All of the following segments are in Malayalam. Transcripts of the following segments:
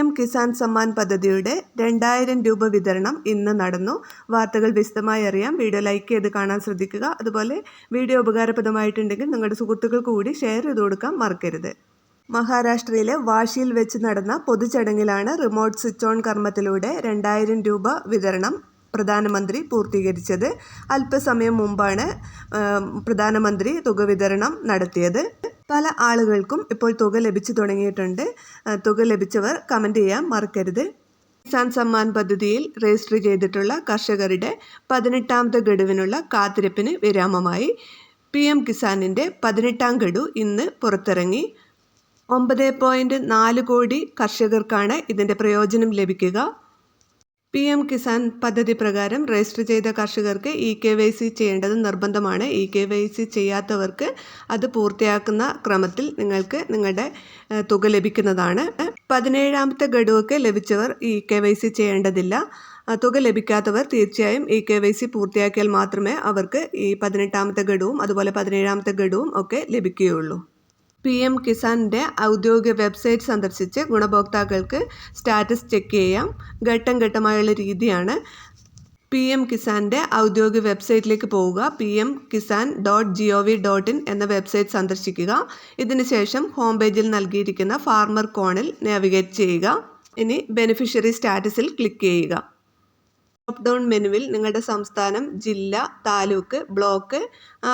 എം കിസാൻ സമ്മാൻ പദ്ധതിയുടെ രണ്ടായിരം രൂപ വിതരണം ഇന്ന് നടന്നു. വാർത്തകൾ വിശദമായി അറിയാം. വീഡിയോ ലൈക്ക് ചെയ്ത് കാണാൻ ശ്രദ്ധിക്കുക. അതുപോലെ വീഡിയോ ഉപകാരപ്രദമായിട്ടുണ്ടെങ്കിൽ നിങ്ങളുടെ സുഹൃത്തുക്കൾക്ക് കൂടി ഷെയർ ചെയ്ത് കൊടുക്കാൻ മറക്കരുത്. മഹാരാഷ്ട്രയിലെ വാശിയിൽ വെച്ച് നടന്ന പൊതുചടങ്ങിലാണ് റിമോട്ട് സ്വിച്ച് ഓൺ കർമ്മത്തിലൂടെ രണ്ടായിരം രൂപ വിതരണം പ്രധാനമന്ത്രി പൂർത്തീകരിച്ചത്. അല്പസമയം മുമ്പാണ് പ്രധാനമന്ത്രി തുക വിതരണം നടത്തിയത്. പല ആളുകൾക്കും ഇപ്പോൾ തുക ലഭിച്ചു തുടങ്ങിയിട്ടുണ്ട്. തുക ലഭിച്ചവർ കമന്റ് ചെയ്യാൻ മറക്കരുത്. കിസാൻ സമ്മാൻ പദ്ധതിയിൽ രജിസ്റ്റർ ചെയ്തിട്ടുള്ള കർഷകരുടെ പതിനെട്ടാമത്തെ ഗഡുവിനുള്ള കാത്തിരിപ്പിന് വിരാമമായി. പി എം കിസാനിന്റെ പതിനെട്ടാം ഗഡു ഇന്ന് പുറത്തിറങ്ങി. ഒമ്പത് പോയിന്റ് നാല് കോടി കർഷകർക്കാണ് ഇതിന്റെ പ്രയോജനം ലഭിക്കുക. പി എം കിസാൻ പദ്ധതി പ്രകാരം രജിസ്റ്റർ ചെയ്ത കർഷകർക്ക് ഇ കെ വൈ സി ചെയ്യേണ്ടത് നിർബന്ധമാണ്. ഇ കെ വൈ സി ചെയ്യാത്തവർക്ക് അത് പൂർത്തിയാക്കുന്ന ക്രമത്തിൽ നിങ്ങൾക്ക് നിങ്ങളുടെ തുക ലഭിക്കുന്നതാണ്. പതിനേഴാമത്തെ ഗഡുവൊക്കെ ലഭിച്ചവർ ഇ കെ വൈ സി ചെയ്യേണ്ടതില്ല. തുക ലഭിക്കാത്തവർ തീർച്ചയായും ഇ കെ വൈ സി പൂർത്തിയാക്കിയാൽ മാത്രമേ അവർക്ക് ഈ പതിനെട്ടാമത്തെ ഗഡുവും അതുപോലെ പതിനേഴാമത്തെ ഗഡുവും ഒക്കെ ലഭിക്കുകയുള്ളൂ. പി എം കിസാന്റെ ഔദ്യോഗിക വെബ്സൈറ്റ് സന്ദർശിച്ച് ഗുണഭോക്താക്കൾക്ക് സ്റ്റാറ്റസ് ചെക്ക് ചെയ്യാം. ഘട്ടം ഘട്ടമായുള്ള രീതിയാണ് പി എം കിസാന്റെ ഔദ്യോഗിക വെബ്സൈറ്റിലേക്ക് പോവുക. P M Kisan dot G O V dot in എന്ന വെബ്സൈറ്റ് സന്ദർശിക്കുക. ഇതിനുശേഷം ഹോം പേജിൽ നൽകിയിരിക്കുന്ന ഫാർമർ കോണിൽ നാവിഗേറ്റ് ചെയ്യുക. ഇനി ബെനിഫിഷ്യറി സ്റ്റാറ്റസിൽ ക്ലിക്ക് ചെയ്യുക. ടോപ്പ് ഡൗൺ മെനുവിൽ നിങ്ങളുടെ സംസ്ഥാനം ജില്ല താലൂക്ക് ബ്ലോക്ക്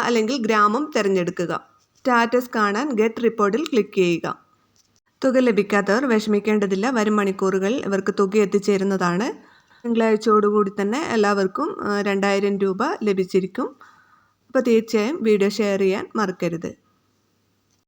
അല്ലെങ്കിൽ ഗ്രാമം തിരഞ്ഞെടുക്കുക. സ്റ്റാറ്റസ് കാണാൻ ഗെറ്റ് റിപ്പോർട്ടിൽ ക്ലിക്ക് ചെയ്യുക. തുക ലഭിക്കാത്തവർ വിഷമിക്കേണ്ടതില്ല. വരും മണിക്കൂറുകൾ ഇവർക്ക് തുക എത്തിച്ചേരുന്നതാണ്. തിങ്കളാഴ്ചയോടുകൂടി തന്നെ എല്ലാവർക്കും രണ്ടായിരം രൂപ ലഭിച്ചിരിക്കും. അപ്പോൾ തീർച്ചയായും വീഡിയോ ഷെയർ ചെയ്യാൻ മറക്കരുത്.